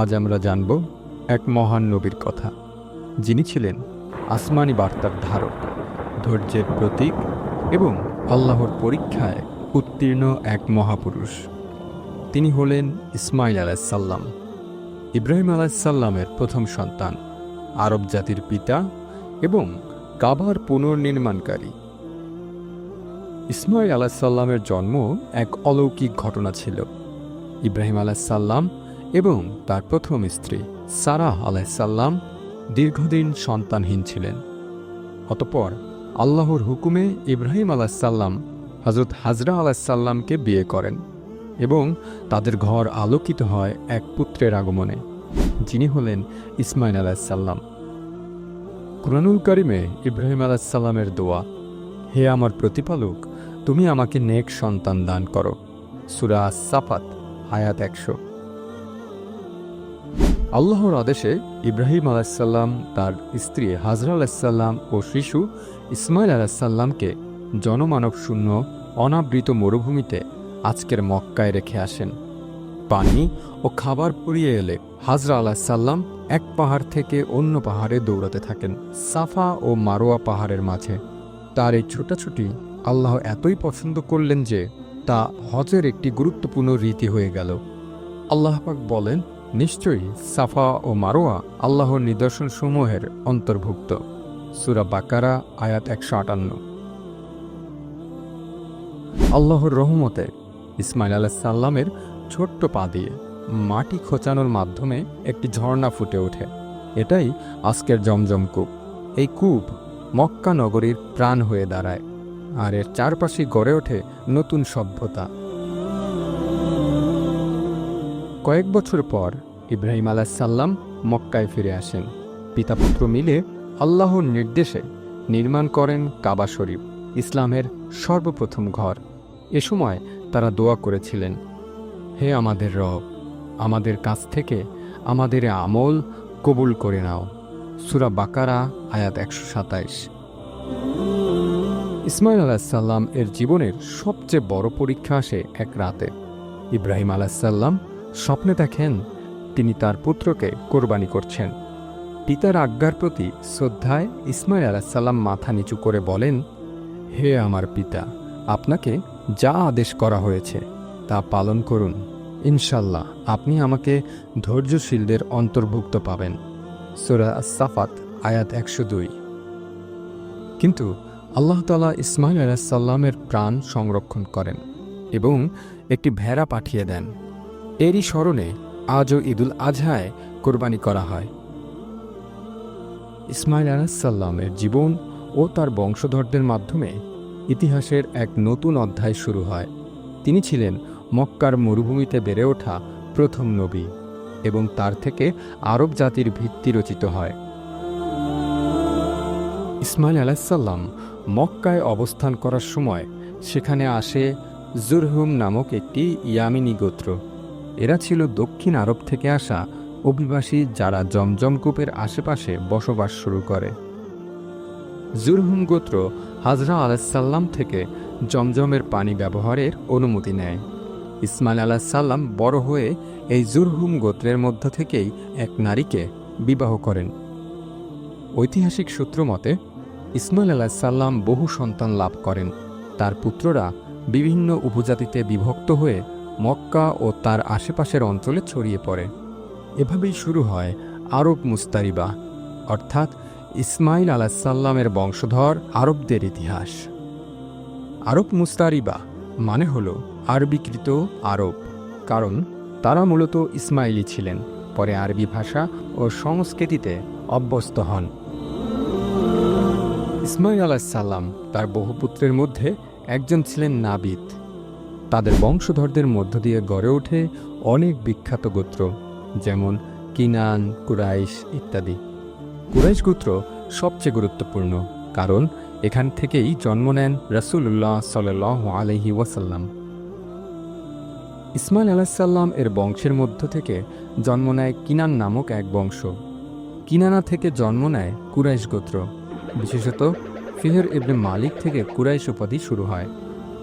আজ আমরা জানব এক মহান নবীর কথা। যিনি ছিলেন আসমানি বার্তার ধারক, ধৈর্যের প্রতীক এবং আল্লাহর পরীক্ষায় উত্তীর্ণ এক মহাপুরুষ। তিনি হলেন ইসমাইল আলাইসাল্লাম। ইব্রাহিম আলাইসাল্লামের প্রথম সন্তান, আরব জাতির পিতা এবং কাবার পুনর্নির্মাণকারী। ইসমাইল আলাহিসাল্লামের জন্ম এক অলৌকিক ঘটনা ছিল। ইব্রাহিম আলাহিসাল্লাম এবং তার প্রথম স্ত্রী সারাহ আলাইসাল্লাম দীর্ঘদিন সন্তানহীন ছিলেন। অতপর আল্লাহর হুকুমে ইব্রাহিম আলাহিসাল্লাম হজরত হাজরা আলাহিসাল্লামকে বিয়ে করেন এবং তাদের ঘর আলোকিত হয় এক পুত্রের আগমনে, যিনি হলেন ইসমাইল আলাহিসাল্লাম কুরানুল করিমে ইব্রাহিম আলাহিসাল্লামের দোয়া, হে আমার প্রতিপালক, তুমি আমাকে নেক সন্তান দান করো। সুরা সাফাত হায়াত একশো। আল্লাহর আদেশে ইব্রাহিম আলাহিসাল্লাম তার স্ত্রী হাজরা আলাহিসাল্লাম ও শিশু ইসমাইল আলাহিসাল্লামকে জনমানব শূন্য অনাবৃত মরুভূমিতে আজকের মক্কায় রেখে আসেন। পানি ও খাবার পুড়িয়ে এলে হাজরা আলাহিসাল্লাম এক পাহাড় থেকে অন্য পাহাড়ে দৌড়াতে থাকেন, সাফা ও মারোয়া পাহাড়ের মাঝে। তার এই ছোটাছুটি আল্লাহ এতই পছন্দ করলেন যে তা হজের একটি গুরুত্বপূর্ণ রীতি হয়ে গেল। আল্লাহ পাক বলেন নিশ্চয়ই সাফা ও মারোয়া আল্লাহর নিদর্শনসমূহের অন্তর্ভুক্ত। সুরা বাকারা, আয়াত একশো আটান্ন। আল্লাহর রহমতে ইসমাইল আলাহ সাল্লামের ছোট্ট পা দিয়ে মাটি খোঁচানোর মাধ্যমে একটি ঝর্ণা ফুটে ওঠে। এটাই আজকের জমজম কূপ। এই কূপ মক্কা নগরীর প্রাণ হয়ে দাঁড়ায়। আর এর চারপাশে গড়ে ওঠে নতুন সভ্যতা। কয়েক বছর পর ইব্রাহিম আলাহিসাল্লাম মক্কায় ফিরে আসেন। পিতাপুত্র মিলে আল্লাহর নির্দেশে নির্মাণ করেন কাবা শরীফ, ইসলামের সর্বপ্রথম ঘর। এ সময় তারা দোয়া করেছিলেন, হে আমাদের রব, আমাদের কাছ থেকে আমাদের আমল কবুল করে নাও। সুরা বাকারা, আয়াত একশো সাতাইশ। ইসমাইল আলাহিসাল্লাম এর জীবনের সবচেয়ে বড় পরীক্ষা আসে এক রাতে। ইব্রাহিম আলাহিসাল্লাম স্বপ্নে দেখেন তিনি তার পুত্রকে কোরবানি করছেন। পিতার আজ্ঞার প্রতি শ্রদ্ধায় ইসমাইল আলাহিসাল্লাম মাথা নিচু করে বলেন, হে আমার পিতা, আপনাকে যা আদেশ করা হয়েছে তা পালন করুন। ইনশাল্লাহ আপনি আমাকে ধৈর্যশীলদের অন্তর্ভুক্ত পাবেন। সুরা সাফাত আয়াত একশো দুই। কিন্তু আল্লাহ তালা ইসমাইল আলাহিসাল্লামের প্রাণ সংরক্ষণ করেন এবং একটি ভেড়া পাঠিয়ে দেন। এরই স্মরণে আজও ঈদুল আজহায় কোরবানি করা হয়। ইসমাইল আলাহিসাল্লামের জীবন ও তার বংশধরদের মাধ্যমে ইতিহাসের এক নতুন অধ্যায় শুরু হয়। তিনি ছিলেন মক্কার মরুভূমিতে বেড়ে ওঠা প্রথম নবী এবং তার থেকে আরব জাতির ভিত্তি রচিত হয়। ইসমাইল আলাহিসাল্লাম মক্কায় অবস্থান করার সময় সেখানে আসে জুরহুম নামক একটি ইয়ামিনী গোত্র। এরা ছিল দক্ষিণ আরব থেকে আসা অভিবাসী যারা জমজম কূপের আশেপাশে বসবাস শুরু করে। জুরহুম গোত্র হাজরা আলাহিসাল্লাম থেকে জমজমের পানি ব্যবহারের অনুমতি নেয়। ইসমাইল আলাহিসাল্লাম বড় হয়ে এই জুরহুম গোত্রের মধ্য থেকেই এক নারীকে বিবাহ করেন। ঐতিহাসিক সূত্র মতে, ইসমাইল আলাহিসাল্লাম বহু সন্তান লাভ করেন। তার পুত্ররা বিভিন্ন উপজাতিতে বিভক্ত হয়ে মক্কা ও তার আশেপাশের অঞ্চলে ছড়িয়ে পড়ে। এভাবেই শুরু হয় আরব মুস্তারিবা, অর্থাৎ ইসমাইল আলাহিসাল্লামের বংশধর আরবদের ইতিহাস। আরব মুস্তারিবা মানে হল আরবিকৃত আরব, কারণ তারা মূলত ইসমাইলি ছিলেন, পরে আরবি ভাষা ও সংস্কৃতিতে অভ্যস্ত হন। ইসমাইল আলাহিসাল্লাম তার বহু পুত্রের মধ্যে একজন ছিলেন নাবিদ। তাদের বংশধরদের মধ্য দিয়ে গড়ে ওঠে অনেক বিখ্যাত গোত্র, যেমন কিনান, কুরাইশ ইত্যাদি। কুরাইশ গোত্র সবচেয়ে গুরুত্বপূর্ণ কারণ এখান থেকেই জন্ম নেন রসুল্লাহ সাল আলহি ওয়াসাল্লাম। ইসমাইল আলাহিসাল্লাম এর বংশের মধ্য থেকে জন্ম নেয় কিনান নামক এক বংশ। কিনানা থেকে জন্ম নেয় কুরাইশ গোত্র। বিশেষত ফিহর ইবনে মালিক থেকে কুরাইশ উপাধি শুরু হয়।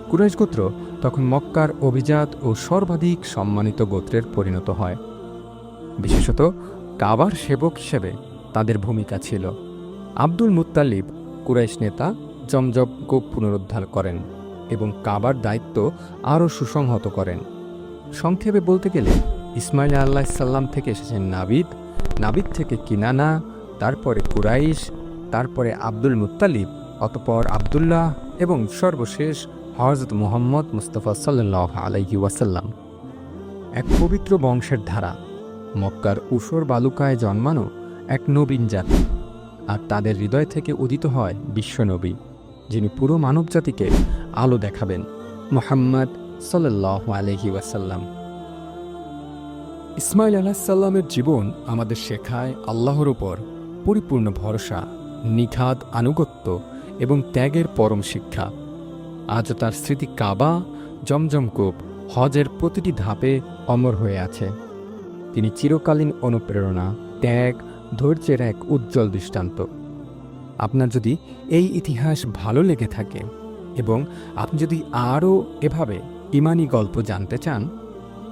কুরাইশ গোত্র তখন মক্কার অভিজাত ও সর্বাধিক সম্মানিত গোত্রের পরিণত হয়। বিশেষত কাবার সেবক হিসেবে তাদের ভূমিকা ছিল। আব্দুল মুত্তালিব কুরাইশ নেতা জমজম গোপ পুনরুদ্ধার করেন এবং কাবার দায়িত্ব আরও সুসংহত করেন। সংক্ষেপে বলতে গেলে, ইসমাইল আল্লাহ সাল্লাম থেকে এসেছেন নাবিদ নাবিদ থেকে কিনানা, তারপরে কুরাইশ, তারপরে আব্দুল মুত্তালিব, অতপর আবদুল্লাহ এবং সর্বশেষ হজরত মুহম্মদ মুস্তফা সাল্লাহ আলাইহি ওয়াসাল্লাম এক পবিত্র বংশের ধারা, মক্কার উসর বালুকায় জন্মানো এক নবীন জাতি আর তাদের হৃদয় থেকে উদিত হয় বিশ্বনবী যিনি পুরো মানবজাতিকে আলো দেখাবেন, মোহাম্মদ সাল্লাহ আলহি ওয়াসাল্লাম। ইসমাইল আলাহিসাল্লামের জীবন আমাদের শেখায় আল্লাহর উপর পরিপূর্ণ ভরসা, নিখাদ আনুগত্য এবং ত্যাগের পরম শিক্ষা। আজও তার স্মৃতি কাবা, জমজম কূপ, হজের প্রতিটি ধাপে অমর হয়ে আছে। তিনি চিরকালীন অনুপ্রেরণা, ত্যাগ, ধৈর্যের এক উজ্জ্বল দৃষ্টান্ত। আপনার যদি এই ইতিহাস ভালো লেগে থাকে এবং আপনি যদি আরও এভাবে ইমানি গল্প জানতে চান,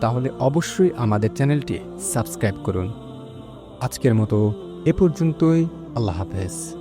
তাহলে অবশ্যই আমাদের চ্যানেলটি সাবস্ক্রাইব করুন। আজকের মতো এ পর্যন্তই। আল্লাহ হাফেজ।